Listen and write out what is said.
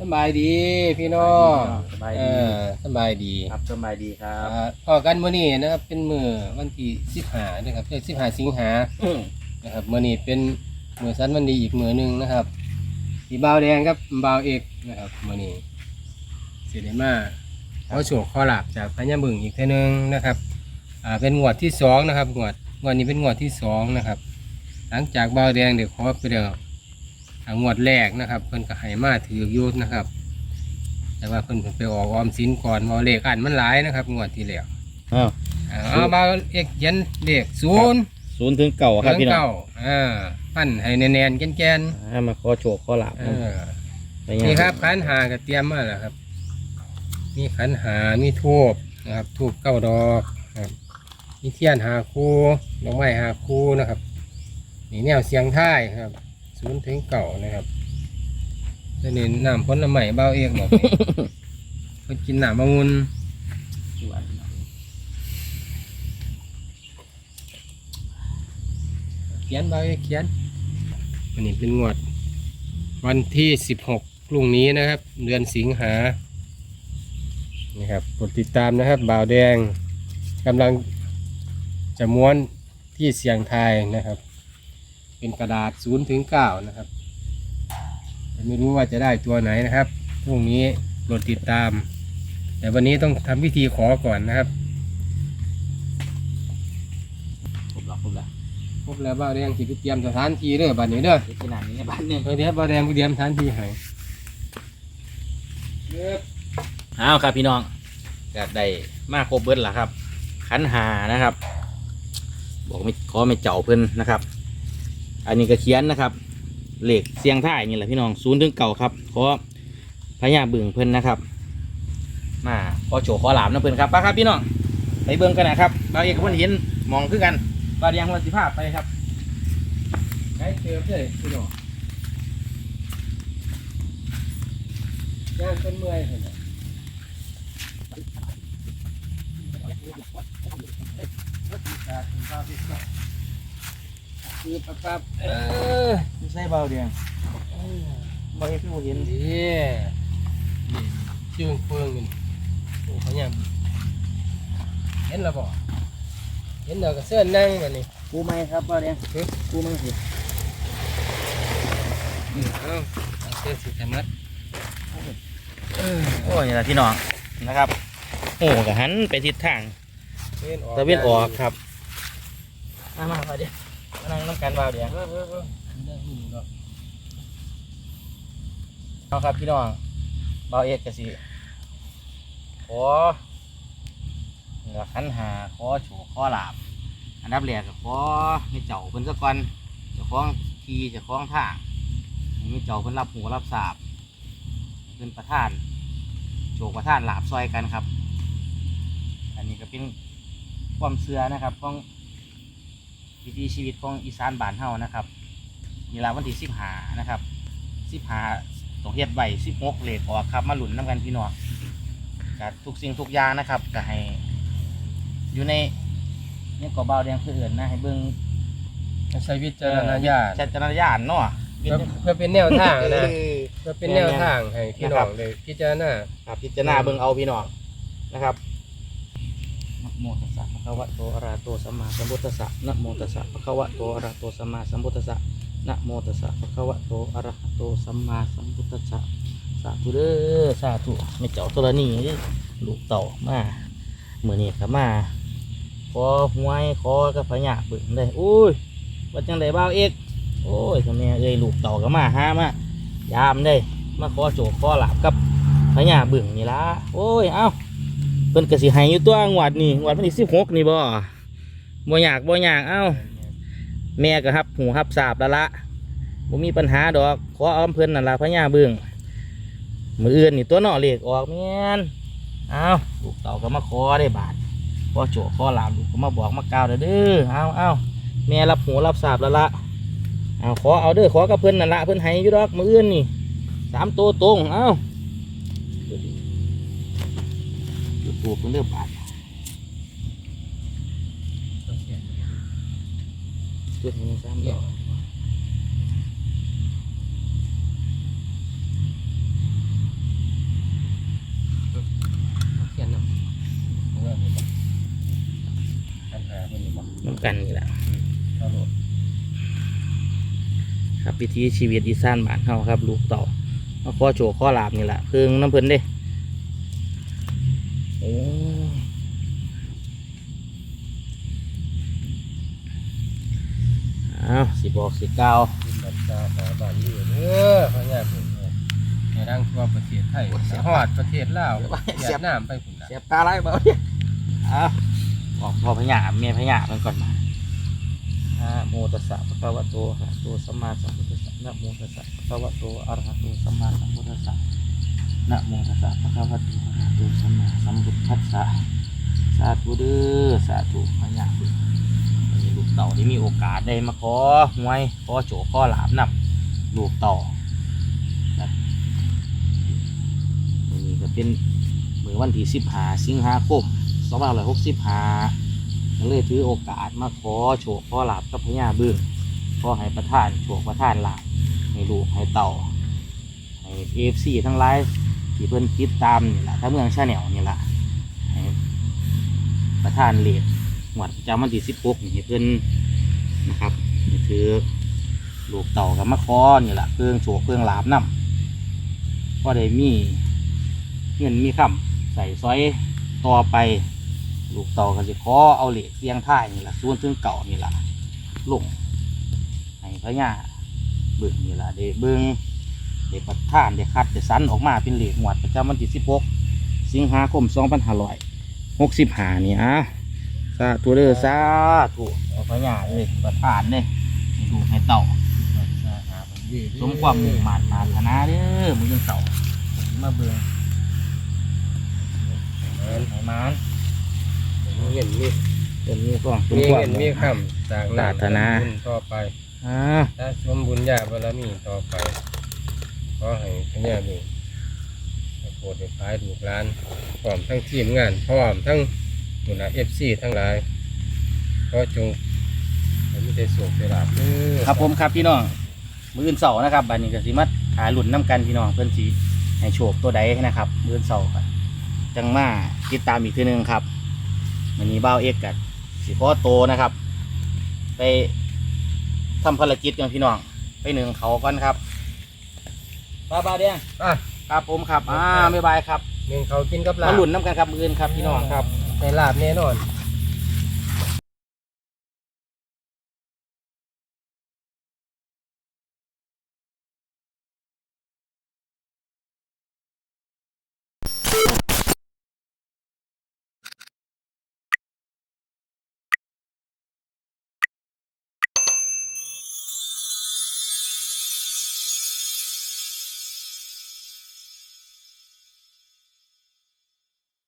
สบายดีพี่น้องสบายเอดีอสบายดีครับสบายดีครับอ่าพอกันมื้อนี้นะครับเป็นมื้อวันที่15นะครับเอ้ย15สิงหานะครับมื้อนี้เป็นมื้อสันวันดีอีกมื้อหนึงนะครับที่บ่าวแดงกับบ่าวเอกนะครับมื้อนี้สิได้มาขอโชคขอลาบจากพญาบึงอีกเทื่อนึงนะครับอ่าเป็นงวดที่สองนะครับงวดงวดนี้เป็นงวดที่สองนะครับ หลังจากบ่าวแดงเดี๋ยวขอไปเดี๋ยวอ่า งวดแรกนะครับเพิ่นก็ให้มาถืออยุทนะครับ แต่ว่าเพิ่นเพิ่นไปออกออมสินก่อนบ่เลขอันมันหลายนะครับ งวดที่แล้วอ้าวอ่าเอาบ่าวเอกเขียนเลขศูนย์ศูนย์ถึงเก่าครับพี่น้องเก้าอ่าปั้นให้แน่นๆแกนให้มาขอโชคขอลาบๆเออไปยังนี่ครับขันหาก็เตรียมมาแล้วครับมีขันหามีทูบนะครับทูบเก้าดอกครับมีเทียนหาคูดอกไม้หาคูนะครับนี่แนวเสียงท้ายครับ ศูนย์ถึงเก่านะครับแล้วนี่น้ำผลไม้เบาเองบอกนี่เพิ่นกินน้ำมะงุนเขียนเบาเองเขียนอันนี้เป็นงวด วันที่สิบหกพรุ่งนี้นะครับ เดือนสิงหานี่ครับกดติดตามนะครับบ่าวแดงกำลังจะม้วนที่เสียงไทายนะครับ เป็นกระดาษศูนย์ถึงเก้านะครับแต่ไม่รู้ว่าจะได้ตัวไหนนะครับพรุ่งนี้โปรดติดตาม แต่วันนี้ต้องทำพิธีขอก่อนนะครับครบแล้วครบแล้วพบแล้วบ่าวแดงสิไปเตรียมสถานที่เด้อบัดนี้เด้อที่ไหนนี่ในบ้านเนี่ยเออเดี๋ยวบ่าวแดงไปเตรียมสถานที่ให้เด้ออ้าวครับพี่น้องก็ได้มาครบเบิดแล้วครับ ขันหานะครับ บอกไม่ขอไม่เจ้าเพิ่นนะครับ อันนี้ก็เขียนนะครับเหลขเสียงท่ายนี่แหละพี่น้องศูนย์ถึงเก่าครับขอพญาบึงเพิ่นนะครับ มาขอโชว์ขอหลามนะเพิ่นครับไปครับพี่น้องไปเบิ่งกันนะครับบาเอกกับเพิ่นเห็นมองคือกันบางอย่างวันสิภาพไปครับใช้เติมเลยพี่น้องย่างเป็นเมื่อยเห็นไหมคื อปั๊บปั๊บเออไม่ใช่เบาเดียงบางเอกพี่บ่เห็นดีนี่ชื่อเฟืองนี่โอ้เขาเนี่ยเห็นแล้วบ่เห็นแล้วก็เสื้อนั่งแบบนี้กูไม่ครับเบาเดียงกูไม่สิอืมเอาเอาเสื้อสีขมัดเออโอ้ยนี่แหละพี่น้องนะครับโอ้กะหันไปทิศทางเว้นออกตะเวนออกครับ มามาเบาเดียงมา นั่งน้ำกันเบาเดียงเอาะเอาครับพี่น้องเบาเอ็ดกสิขอเหนือขันหาขอโฉขอหลาบ อันดับแรกก็ขอให้เจ้าเพิ่นซะก่อนเจ้าของทีเจ้าของทางให้ไม่เจ้าเพิ่นรับหูรับทราบเพิ่นประทานโฉประทานหลาบซอยกันครับ อันนี้ก็เป็นความเชื่อนะครับของ วิถีชีวิตของอีสานบ้านเฮานะครับนี่ละวันที่สิบหานะครับสิบหาต้องเฮ็ดใบสิบหกเลขออกครับ มาหลุนน้ำกันพี่น้องกับทุกสิ่งทุกอย่างนะครับก็ให้ อยู่ในเนี่ยก็เบาแดงคือเอื่นนะให้เบิ่งใช้วิจารณญาณจัดจารณญาณเนาะเพื่อเพื่อเป็นแนวทางนะเออเพื่อเป็นแนวทางให้พี่น้องเลยพิจารณาครับพิจารณาเบิ่งเอาพี่น้องนะครับนะ โมตัสสะภะคะวะโตอะระหะโตสัมมาสัมพุทธัสสะนะโมตัสสะภะคะวะโตอะระหะโตสัมมาสัมพุทธัสสะนะโมตัสสะภะคะวะโตอะระหะโตสัมมาสัมพุทธัสสะสาธุเด้อสาธุไม่เจ้าตัวละนี่เด้อลูกเต่ามาเมื่อนี้ก็มาขอหวยขอกับพญาเบิ่งได้อุ้ยว่าจังไดบ้าวเอกโอ้ยทำไมเอ้ยลูกเต่าก็มาห้ามายามได้มาขอโจขอหลาบกับพญาเบิ่งนี่ละโอ้ยเอ้า เพิ่นกสิให้อยู่ตัวงวดนี่งวดวันที่สิบหกนี่บ่บ่อยากบ่อยากเอ้าแม่ก็ฮับหูฮับสาบแล้วละบ่มีปัญหาดอกขอเอาอำเพิ่นนั่นละพญาเบิ่งมืออื่นนี่ตัวเนอเหลขออกแม่นเอ้าลูกเต่าก็มาขอได้บาทขอโจขอหลาบลูกก็มาบอกมากล่าวเด้อเด้อเอ้าเอ้าแม่รับหูรับสาบแล้วละเอาขอเอาเด้อขอกับเพิ่นนั่นละเพิ่นให้อยู่ดอกมืออื่นนี่สามตัวตรงเอ้า ปลูกมันเริ่มบานจุดนี้สามดอกน้ำกันนี่แหละครับวิธีชีวิตอีสานบ้านเฮาครับ ลูกต่อข้อโฉข้อลาบนี่แหละเพิ่งน้ำเพิ่นเด้ โอ้อ้าวสิบอกสิกล่าวกินแบบชาหาบ้านอยู่เด้อพญาผมในทางทั่วประเทศไทยฮอดประเทศลาวเวียดนามไปพุ่นล่ะเสียบตาไรเบาเนี่ยอ้าวบอกพอพญาเมียพญามันก่อนมานะโมตัสสะภะคะวะโตอะระหะโตสัมมาสัมพุทธัสสะนะโมตัสสะภะคะวะโตอะระหะโตสัมมาสัมพุทธัสสะ นะโมตัสสะภะคะวะโตอะระหะโตสัมมาสัมพุทธัสสะสาธุเด้อสาธุพญาบุญวันนี้ลูกเต่าได้มีโอกาสได้มาขอหวยขอโจขอหลาบนำลูกเต่าวันนี้ก็เป็นเมื่อวันที่สิบห้าสิงหาคมสองพันหกสิบห้าเลยถือโอกาสมาขอโชคขอหลาบกับพญาบึ้งขอให้ประทานโชคประทานหลาบให้ลูกให้เต่า เอฟซีทั้งหลายที่เพิ่นติดตามนี่แหละถ้าเมืองชาแนลนี่แหละให้ประทานเลดหวดประจำวันที่สิบหกนี่ให้เพิ่นนะครับนี่คือลูกเต่ากับมะคอนี่แหละเครื่องโชคเครื่องลาบน้ำก็ได้มีเงินมีคำใส่ซอยต่อไปลูกเต่าก็จะขอเอาเหล็กเสียงท่ายนี่แหละส่วนซึ่งเก่านี่แหละลงให้พระญาเบิ่งนี่แหละเดเบิ่ง เดประทานเดคัดเดสันออกมาเป็นเหล็กหวดประจำวันที่สิบหกสิงหาคมสองพันห้าร้อยหกสิบห้านี่อะสาธุเด้อสาธุเอาพญาเลยประทานเลยให้ลูกให้เต่าชาหาบ้านอยู่เด้อสมความมุ่งมั่นปรารถนาเด้อมือยังเต่ามาเบิ่งมันให้มานมีเงินมีเป็นมีกล้องมีเงินมีคำจากปรารถนา บุญต่อไปอ่า ถ้าสมบุญญาบารมีต่อไป ขอให้พญาบึ้งโปรดให้พายลูกหลานพร้อมทั้งทีมงานพร้อมทั้งหัวหน้าเอฟซีทั้งหลายขอจงให้มีแต่สุขแต่ลาภเด้อครับผมครับพี่น้องมืออื่นเสาร์นะครับบัดนี้ก็สิมาหาหลุนน้ำกันพี่น้องเพื่อนสีให้โชคตัวใดนะครับ มืออื่นเสาร์กันจังมาติดตามอีกทีหนึ่งครับวันนี้บ้าเอ็กกันสิพ่อโตนะครับ ไปทำภารกิจกันพี่น้องไปหนึ่งเขาก่อนครับ บ้าวบ้าวเดียงอะ ครับผมครับอ่าบ๊ายบายครับเมืองเขากินกับลามาบหลุนน้ำกันครับมืออื่นครับพี่น้อง ครับในลาบแน่นอน